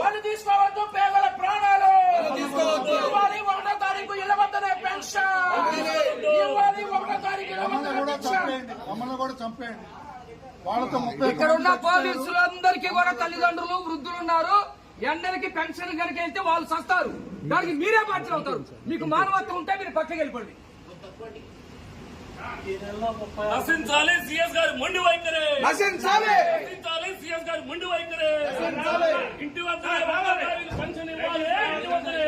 వాళ్ళు తీసుకోవద్దు పేదల ప్రాణాలు. ఇవ్వాలి ఒకటో తారీఖు ఇళ్ళ వద్దనే పెన్షన్. ఇవ్వాలి ఒకటో తారీఖు ఇళ్ళ వద్దనే కూడా పెన్షన్. చంపేయండి మమ్మల్ని కూడా చంపేయండి. వాళ్ళతో ముప్పై ఇక్కడ ఉన్న పోలీసులు అందరికీ కూడా తల్లిదండ్రులు వృద్ధులు ఉన్నారు ఎండలకి పెన్షన్ కనుక వెళ్తే వాళ్ళు సస్తారు దానికి మీరే బాధ్యులు అవుతారు. మీకు మానవత్వం ఉంటే మీరు పక్కకి వెళ్ళిపోండి. నశించాలి సిఎస్ గారి మొండి వైఖరి. నశించాలి నశించాలి సిఎస్ గారి మొండి వైఖరి. ఇంటి వద్ద పెన్షన్ ఇవ్వాలి. ఇంటి వద్దనే.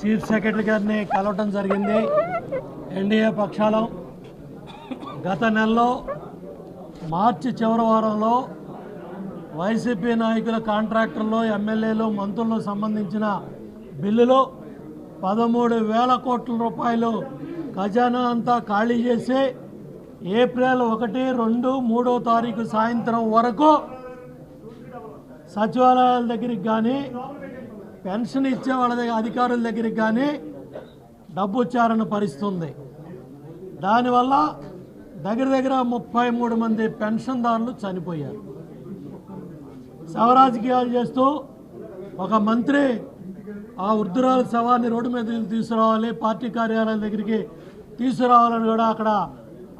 చీఫ్ సెక్రటరీ గారిని కలవటం జరిగింది. ఎన్డీఏ పక్షాలం గత నెలలో మార్చి చివరి వారంలో వైసీపీ నాయకుల కాంట్రాక్టర్లు ఎమ్మెల్యేలు మంత్రులకు సంబంధించిన బిల్లులు పదమూడు వేల కోట్ల రూపాయలు ఖజానా అంతా ఖాళీ చేసి ఏప్రిల్ ఒకటి రెండు మూడో తారీఖు సాయంత్రం వరకు సచివాలయాల దగ్గరికి కానీ పెన్షన్ ఇచ్చే వాళ్ళ దగ్గర అధికారుల దగ్గరికి కానీ డబ్బు ఉచ్చారణ పరిస్తుంది దానివల్ల దగ్గర దగ్గర ముప్పై మూడు మంది పెన్షన్దారులు చనిపోయారు. శవరాజకీయాలు చేస్తూ ఒక మంత్రి ఆ వృద్ధురాల శవాన్ని రోడ్డు మీద తీసుకురావాలి పార్టీ కార్యాలయం దగ్గరికి తీసుకురావాలని కూడా అక్కడ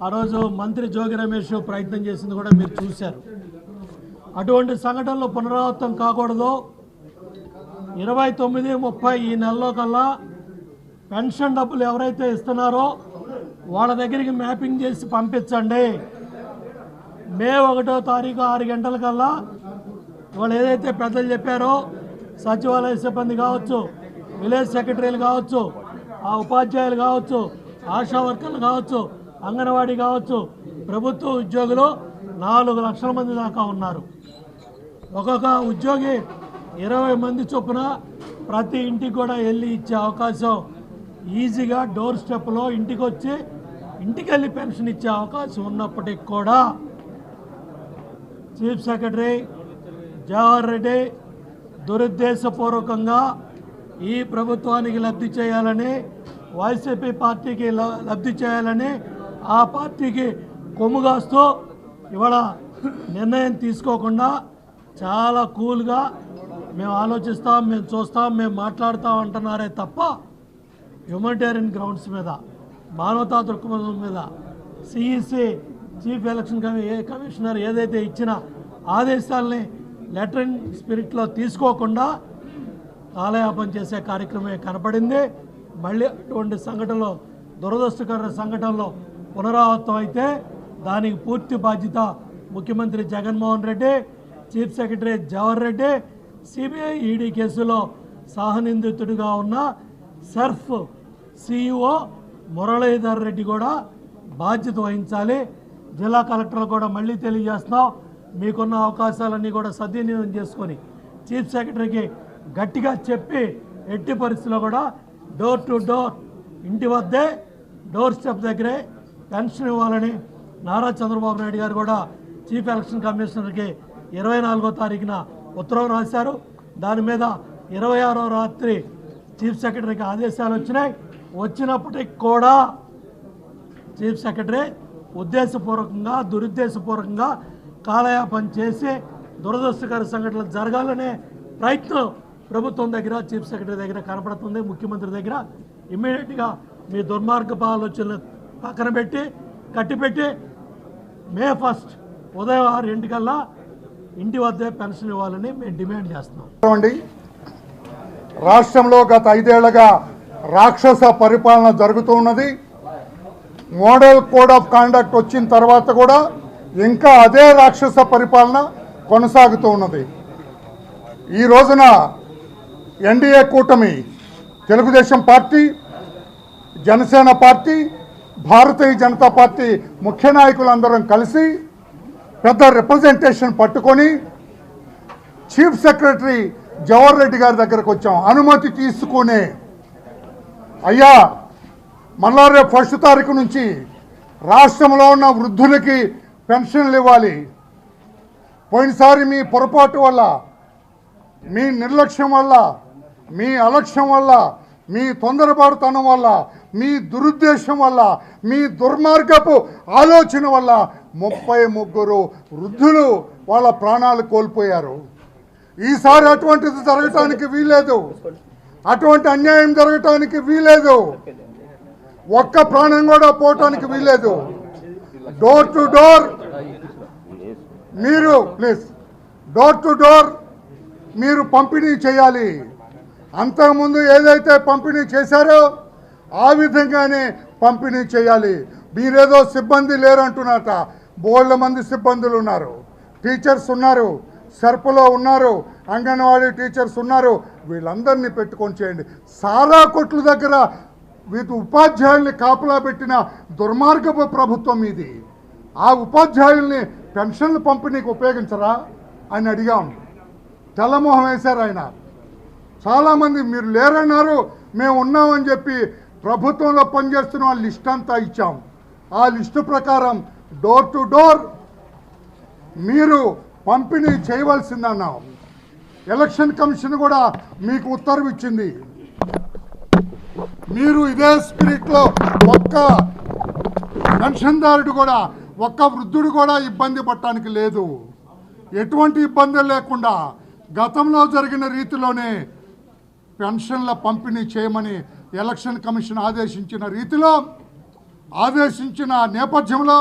ఆ రోజు మంత్రి జోగి రమేష్ ప్రయత్నం చేసింది కూడా మీరు చూశారు. అటువంటి సంఘటనలు పునరావృతం కాకూడదు. ఇరవై తొమ్మిది ముప్పై ఈ నెలలో కల్లా పెన్షన్ డబ్బులు ఎవరైతే ఇస్తున్నారో వాళ్ళ దగ్గరికి మ్యాపింగ్ చేసి పంపించండి. మే ఒకటో తారీఖు ఆరు గంటల కల్లా వాళ్ళు ఏదైతే పెద్దలు చెప్పారో సచివాలయ సిబ్బంది కావచ్చు విలేజ్ సెక్రటరీలు కావచ్చు ఆ ఉపాధ్యాయులు కావచ్చు ఆశా వర్కర్లు కావచ్చు అంగన్వాడీ కావచ్చు ప్రభుత్వ ఉద్యోగులు నాలుగు లక్షల మంది దాకా ఉన్నారు. ఒక్కొక్క ఉద్యోగి ఇరవై మంది చొప్పున ప్రతి ఇంటికి కూడా వెళ్ళి ఇచ్చే అవకాశం ఈజీగా డోర్ స్టెప్లో ఇంటికి వచ్చి ఇంటికి వెళ్ళి పెన్షన్ ఇచ్చే అవకాశం ఉన్నప్పటికి కూడా చీఫ్ సెక్రటరీ జవహర్ రెడ్డి దురుద్దేశపూర్వకంగా ఈ ప్రభుత్వానికి లబ్ధి చేయాలని వైసీపీ పార్టీకి లబ్ధి చేయాలని ఆ పార్టీకి కొమ్ముగాస్తూ ఇవాళ నిర్ణయం తీసుకోకుండా చాలా కూల్గా మేము ఆలోచిస్తాం మేము చూస్తాం మేము మాట్లాడతాం అంటున్నారే తప్ప హ్యూమనిటేరియన్ గ్రౌండ్స్ మీద మానవతా దృక్పథం మీద సిఈసి చీఫ్ ఎలక్షన్ కమి ఏ కమిషనర్ ఏదైతే ఇచ్చిన ఆదేశాలని లెటర్ స్పిరిట్లో తీసుకోకుండా కాలయాపన చేసే కార్యక్రమే కనపడింది. మళ్ళీ అటువంటి సంఘటనలో దురదృష్టకర సంఘటనలో పునరావృతం అయితే దానికి పూర్తి బాధ్యత ముఖ్యమంత్రి Jaganmohan Reddy chief secretary Jawahar Reddy CBI ED కేసులో సహనిందితుడిగా ఉన్న సర్ఫ్ సిఇఓ మురళీధర్ రెడ్డి కూడా బాధ్యత వహించాలి. జిల్లా కలెక్టర్లు కూడా మళ్ళీ తెలియజేస్తున్నాం. మీకున్న అవకాశాలన్నీ కూడా సద్వినియోగం చేసుకొని చీఫ్ సెక్రటరీకి గట్టిగా చెప్పి ఎట్టి పరిస్థితుల్లో కూడా డోర్ టు డోర్ ఇంటి వద్దే డోర్ స్టెప్ దగ్గరే పెన్షన్ ఇవ్వాలని నారా చంద్రబాబు నాయుడు గారు కూడా చీఫ్ ఎలక్షన్ కమిషనర్కి ఇరవై నాలుగో తారీఖున ఉత్తరం రాశారు. దాని మీద ఇరవై ఆరో రాత్రి చీఫ్ సెక్రటరీకి ఆదేశాలు వచ్చినాయి. వచ్చినప్పటికి కూడా చీఫ్ సెక్రటరీ ఉద్దేశపూర్వకంగా దురుద్దేశపూర్వకంగా కాలయాపన చేసి దురదృష్టకర సంఘటనలు జరగాలనే ప్రయత్నం ప్రభుత్వం దగ్గర చీఫ్ సెక్రటరీ దగ్గర కనపడుతుంది. ముఖ్యమంత్రి దగ్గర ఇమ్మీడియట్గా మీ దుర్మార్గపు ఆలోచనలు పక్కన పెట్టి కట్టిపెట్టి మే ఫస్ట్ ఉదయం ఆరు ఇంటికల్లా ఇంటి వద్దే పెన్షన్ ఇవ్వాలని మేము డిమాండ్ చేస్తున్నాం. అండి రాష్ట్రంలో గత ఐదేళ్ళుగా రాక్షస పరిపాలన జరుగుతూ ఉన్నది. మోడల్ కోడ్ ఆఫ్ కాండక్ట్ వచ్చిన తర్వాత కూడా ఇంకా అదే రాక్షస పరిపాలన కొనసాగుతూ ఉన్నది. ఈ రోజున ఎన్డీఏ కూటమి Telugu Desam party Janasena party Bharatiya Janata party ముఖ్య నాయకులందరం కలిసి పెద్ద రిప్రజెంటేషన్ పట్టుకొని చీఫ్ సెక్రటరీ జవహర్ రెడ్డి గారి దగ్గరకు వచ్చాం. అనుమతి తీసుకునే అయ్యా మళ్ళా రేపు ఫస్ట్ తారీఖు నుంచి రాష్ట్రంలో ఉన్న వృద్ధులకి పెన్షన్లు ఇవ్వాలి. పోయినసారి మీ పొరపాటు వల్ల మీ నిర్లక్ష్యం వల్ల మీ అలక్ష్యం వల్ల మీ తొందరపాటుతనం వల్ల మీ దురుద్దేశం వల్ల మీ దుర్మార్గపు ఆలోచన వల్ల ముప్పై ముగ్గురు వృద్ధులు వాళ్ళ ప్రాణాలు కోల్పోయారు. ఈసారి అటువంటిది జరగటానికి వీలేదు అటువంటి అన్యాయం జరగటానికి వీలేదు ఒక్క ప్రాణం కూడా పోవటానికి వీలేదు డోర్ టు డోర్ మీరు ప్లీజ్ డోర్ టు డోర్ మీరు పంపిణీ చేయాలి. అంతకుముందు ఏదైతే పంపిణీ చేశారో ఆ విధంగానే పంపిణీ చేయాలి. మీరేదో సిబ్బంది లేరు బోళ్ళ మంది సిబ్బందులు ఉన్నారు. టీచర్స్ ఉన్నారు. సర్పులో ఉన్నారు. అంగన్వాడీ టీచర్స్ ఉన్నారు. వీళ్ళందరినీ పెట్టుకొని చేయండి. సారా కొట్ల దగ్గర వీటి ఉపాధ్యాయుల్ని కాపలా పెట్టిన దుర్మార్గపు ప్రభుత్వం ఇది. ఆ ఉపాధ్యాయుల్ని పెన్షన్లు పంపిణీకి ఉపయోగించరా? అని అడిగాం. తెల్లమోహం వేశారు ఆయన. చాలామంది మీరు లేరన్నారు మేము ఉన్నామని చెప్పి ప్రభుత్వంలో పనిచేస్తున్న వాళ్ళ లిస్ట్ అంతా ఇచ్చాం. ఆ లిస్టు ప్రకారం డోర్ టు డోర్ మీరు పంపిణీ చేయవలసిందన్నాం. ఎలక్షన్ కమిషన్ కూడా మీకు ఉత్తర్వు ఇచ్చింది. మీరు ఇదే స్పిరిట్లో ఒక్క పెన్షన్దారుడు కూడా ఒక్క వృద్ధుడు కూడా ఇబ్బంది పడటానికి లేదు. ఎటువంటి ఇబ్బందులు లేకుండా గతంలో జరిగిన రీతిలోనే పెన్షన్ల పంపిణీ చేయమని ఎలక్షన్ కమిషన్ ఆదేశించిన రీతిలో ఆదేశించిన నేపథ్యంలో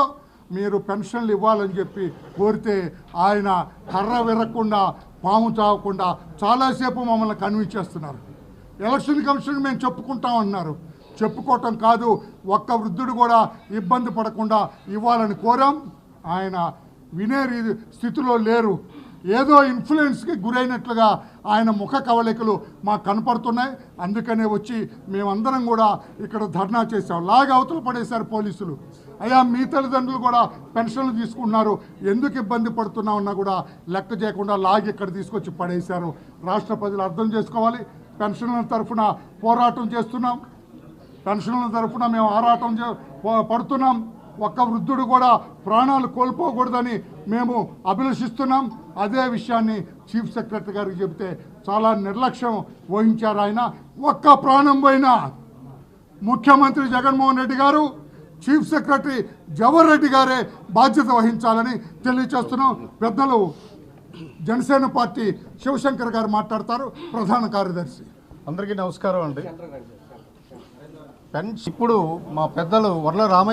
మీరు పెన్షన్లు ఇవ్వాలని చెప్పి కోరితే ఆయన కర్ర విరగకుండా పాము చావకుండా చాలాసేపు మమ్మల్ని కన్విన్స్ చేస్తున్నారు. ఎలక్షన్ కమిషన్ మేము చెప్పుకుంటాం అన్నారు. చెప్పుకోవటం కాదు ఒక్క వృద్ధుడు కూడా ఇబ్బంది పడకుండా ఇవ్వాలని కోరాం. ఆయన వినే స్థితిలో లేరు. ఏదో ఇన్ఫ్లుయెన్స్కి గురైనట్లుగా ఆయన ముఖ కవళికలు మాకు కనపడుతున్నాయి. అందుకనే వచ్చి మేమందరం కూడా ఇక్కడ ధర్నా చేశాం. లాగా అవతల పడేశారు పోలీసులు. అయ్యా మీ తల్లిదండ్రులు కూడా పెన్షన్లు తీసుకుంటున్నారు. ఎందుకు ఇబ్బంది పడుతున్నామన్నా కూడా లెక్క చేయకుండా లాగి ఇక్కడ తీసుకొచ్చి పడేశారు. రాష్ట్ర ప్రజలు అర్థం చేసుకోవాలి. పెన్షన్ల తరఫున పోరాటం చేస్తున్నాం. పెన్షన్ల తరఫున మేము ఆరాటం చే- పడుతున్నాం. ఒక్క వృద్ధుడు కూడా ప్రాణాలు కోల్పోకూడదని మేము అభిలషిస్తున్నాం. అదే విషయాన్ని చీఫ్ సెక్రటరీ గారికి చెబితే చాలా నిర్లక్ష్యం వహించారు ఆయన. ఒక్క ప్రాణం పోయినా ముఖ్యమంత్రి జగన్మోహన్ రెడ్డి గారు చీఫ్ సెక్రటరీ జవహర్ రెడ్డి గారే బాధ్యత వహించాలని తెలియచేస్తున్నాం పెద్దలు జనసేన పార్టీ శివశంకర్ గారు మాట్లాడతారు. ప్రధాన కార్యదర్శి. అందరికీ నమస్కారం అండి. పెన్స్ ఇప్పుడు మా పెద్దలు వర్ల రామయ్య